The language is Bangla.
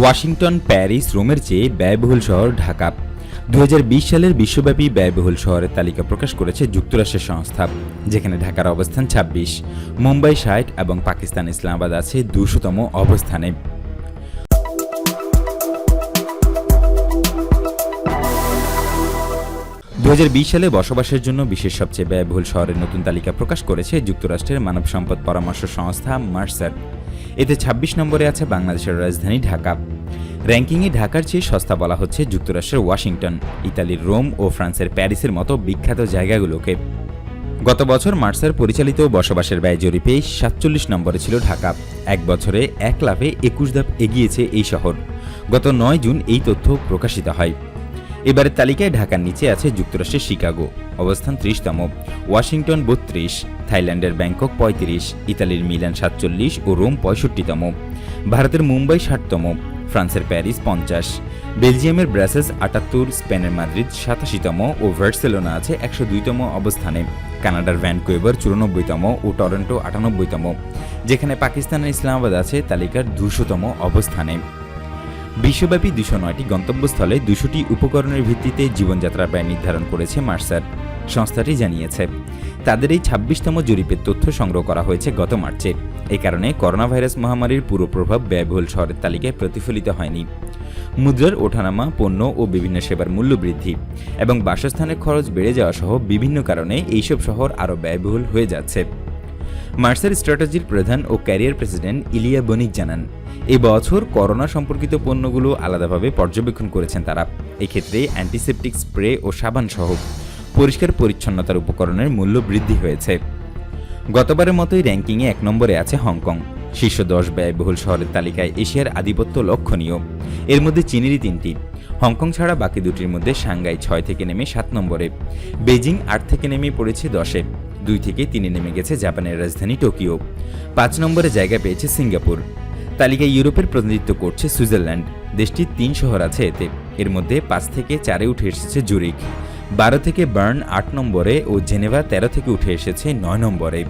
ওয়াশিংটন, প্যারিস, রোমের চেয়ে ব্যয়বহুল শহর ঢাকা। দু হাজার বিশ সালের বিশ্বব্যাপী ব্যয়বহুল শহরের তালিকা প্রকাশ করেছে যুক্তরাষ্ট্রের সংস্থা, যেখানে ঢাকার অবস্থান ২৬ মুম্বাই ষাট এবং পাকিস্তান ইসলামাবাদ আছে দুশোতম অবস্থানে। দু হাজার বিশ সালে বসবাসের জন্য বিশ্বের সবচেয়ে ব্যয়বহুল শহরের নতুন তালিকা প্রকাশ করেছে যুক্তরাষ্ট্রের মানব সম্পদ পরামর্শ সংস্থা মার্সার এতে ২৬ নম্বরে আছে বাংলাদেশের রাজধানী ঢাকা। র্যাঙ্কিংয়ে ঢাকার চেয়ে সস্তা বলা হচ্ছে যুক্তরাষ্ট্রের ওয়াশিংটন, ইতালির রোম ও ফ্রান্সের প্যারিসের মতো বিখ্যাত জায়গাগুলোকে। গত বছর মার্সার পরিচালিত বসবাসের ব্যয় জরিপে সাতচল্লিশ নম্বরে ছিল ঢাকা। এক বছরে এক লাফে একুশ ধাপ এগিয়েছে এই শহর। গত নয় জুন এই তথ্য প্রকাশিত হয়। এবারের তালিকায় ঢাকার নিচে আছে যুক্তরাষ্ট্রের শিকাগো, অবস্থান ত্রিশতম। ওয়াশিংটন বত্রিশ, থাইল্যান্ডের ব্যাংকক পঁয়ত্রিশ, ইতালির মিলান সাতচল্লিশ ও রোম পঁয়ষট্টিতম। ভারতের মুম্বাই ষাটতম, ফ্রান্সের প্যারিস পঞ্চাশ। বেলজিয়ামের ব্রাসেলস আটাত্তর, স্পেনের মাদ্রিদ সাতাশিতম ও ভার্সেলোনা আছে একশো দুইতম অবস্থানে। কানাডার ভ্যানকুয়েভার চুরানব্বইতম ও টরন্টো আটানব্বইতম। যেখানে পাকিস্তানের ইসলামাবাদ আছে তালিকার দুশোতম অবস্থানে। বিশ্বব্যাপী দুশো নয়টি গন্তব্যস্থলে দুশোটি উপকরণের ভিত্তিতে জীবনযাত্রার ব্যয় নির্ধারণ করেছে মার্সার, সংস্থাটি জানিয়েছে। তাদের এই ছাব্বিশতম জরিপের তথ্য সংগ্রহ করা হয়েছে গত মার্চে। এ কারণে করোনা ভাইরাস মহামারীর পুরো প্রভাব ব্যয়বহুল শহরের তালিকায় প্রতিফলিত হয়নি। মুদ্রার ওঠানামা, পণ্য ও বিভিন্ন সেবার মূল্য বৃদ্ধি এবং বাসস্থানের খরচ বেড়ে যাওয়া সহ বিভিন্ন কারণে এইসব শহর আরও ব্যয়বহুল হয়ে যাচ্ছে। মার্সার স্ট্র্যাটেজির প্রধান ও ক্যারিয়ার প্রেসিডেন্ট ইলিয়া বণিক জানান, এই বছর করোনা সম্পর্কিত পণ্যগুলো আলাদাভাবে পর্যবেক্ষণ করেছেন তারা। এক্ষেত্রে অ্যান্টিসেপটিক স্প্রে ও সাবান সহ পরিষ্কার পরিচ্ছন্নতার উপকরণের মূল্য বৃদ্ধি হয়েছে। গতবারের মতোই র্যাঙ্কিংয়ে এক নম্বরে আছে হংকং। শীর্ষ দশ ব্যয়বহুল শহরের তালিকায় এশিয়ার আধিপত্য লক্ষণীয়। এর মধ্যে চীনেরই তিনটি। হংকং ছাড়া বাকি দুটির মধ্যে সাংঘাই ছয় থেকে নেমে সাত নম্বরে। বেজিং আট থেকে নেমে পড়েছে দশে। দুই থেকে তিনে নেমে গেছে জাপানের রাজধানী টোকিও। পাঁচ নম্বরে জায়গা পেয়েছে সিঙ্গাপুর। তালিকায় ইউরোপের প্রতিনিধিত্ব করছে সুইজারল্যান্ড। দেশটির তিন শহর আছে এতে। এর মধ্যে পাঁচ থেকে চারে উঠে এসেছে জুরিক বারো থেকে বার্ন আট নম্বরে ও জেনেভা তেরো থেকে উঠে এসেছে নয় নম্বরে।